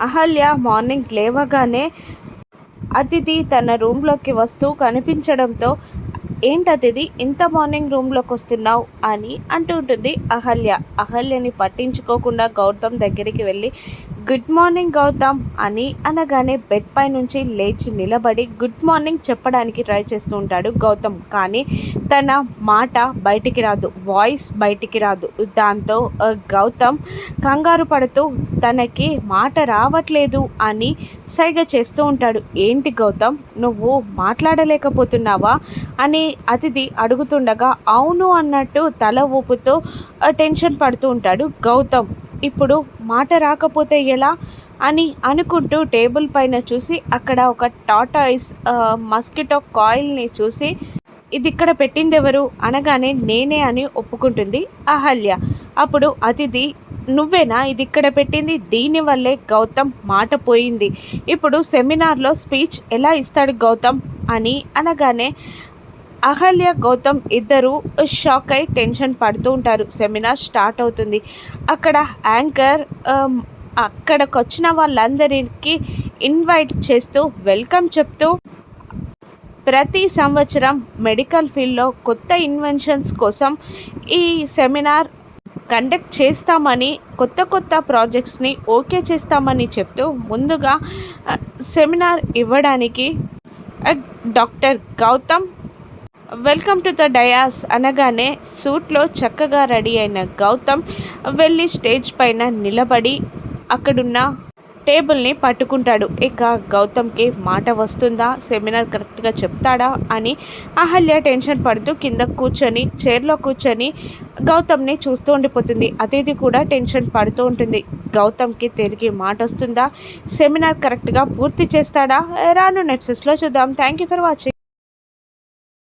Ahalya morning లేవగానే అతిథి తన రూమ్లోకి వస్తూ కనిపించడంతో ఏంటి అతిథి ఇంత మార్నింగ్ రూమ్లోకి వస్తున్నావు? అని అంటూ ఉంటుంది అహల్య. అహల్యని పట్టించుకోకుండా గౌతమ్ దగ్గరికి వెళ్ళి గుడ్ మార్నింగ్ గౌతమ్ అని అనగానే బెడ్ పై నుంచి లేచి నిలబడి గుడ్ మార్నింగ్ చెప్పడానికి ట్రై చేస్తూ ఉంటాడు గౌతమ్. కానీ తన మాట బయటికి రాదు వాయిస్ బయటికి రాదు. దాంతో గౌతమ్ కంగారు పడుతూ తనకి మాట రావట్లేదు అని సైగ చేస్తూ ఉంటాడు. ఏంటి గౌతమ్ నువ్వు మాట్లాడలేకపోతున్నావా? అని అతిథి అడుగుతుండగా అవును అన్నట్టు తల ఊపుతూ టెన్షన్ పడుతూ ఉంటాడు గౌతమ్. ఇప్పుడు మాట రాకపోతే ఎలా అని అనుకుంటూ టేబుల్ పైన చూసి అక్కడ ఒక టాటాయిస్ మస్కిటో కాయిల్ని చూసి ఇది ఇక్కడ పెట్టింది ఎవరు? అనగానే నేనే అని ఒప్పుకుంటుంది అహల్య. అప్పుడు అతిథి నువ్వేనా? ఇది ఇక్కడ పెట్టింది? దీనివల్లే గౌతమ్ మాట పోయింది. ఇప్పుడు సెమినార్లో స్పీచ్ ఎలా ఇస్తాడు గౌతమ్? అని అనగానే అహల్య గౌతమ్ ఇద్దరు షాక్ అయి టెన్షన్ పడుతూ ఉంటారు. సెమినార్ స్టార్ట్ అవుతుంది. అక్కడ యాంకర్ అక్కడికి వచ్చిన వాళ్ళందరికీ ఇన్వైట్ చేస్తూ వెల్కమ్ చెప్తూ ప్రతి సంవత్సరం మెడికల్ ఫీల్డ్లో కొత్త ఇన్వెన్షన్స్ కోసం ఈ సెమినార్ కండక్ట్ చేస్తామని కొత్త కొత్త ప్రాజెక్ట్స్ని ఓకే చేస్తామని చెప్తూ ముందుగా సెమినార్ ఇవ్వడానికి doctor Gautam welcome to the dais అనగానే సూట్లో చక్కగా రెడీ అయిన గౌతమ్ వెళ్ళి స్టేజ్ పైన నిలబడి అక్కడున్న టేబుల్ని పట్టుకుంటాడు. ఇక గౌతమ్కి మాట వస్తుందా? సెమినార్ కరెక్ట్గా చెప్తాడా? అని అహల్య టెన్షన్ పడుతూ కింద కూర్చొని చైర్లో కూర్చొని గౌతమ్ని చూస్తూ ఉండిపోతుంది. అతిథి కూడా టెన్షన్ పడుతూ ఉంటుంది. గౌతమ్కి తిరిగి మాట వస్తుందా? సెమినార్ కరెక్ట్గా పూర్తి చేస్తాడా? రాను నెప్సెస్లో చూద్దాం. Thank you for watching.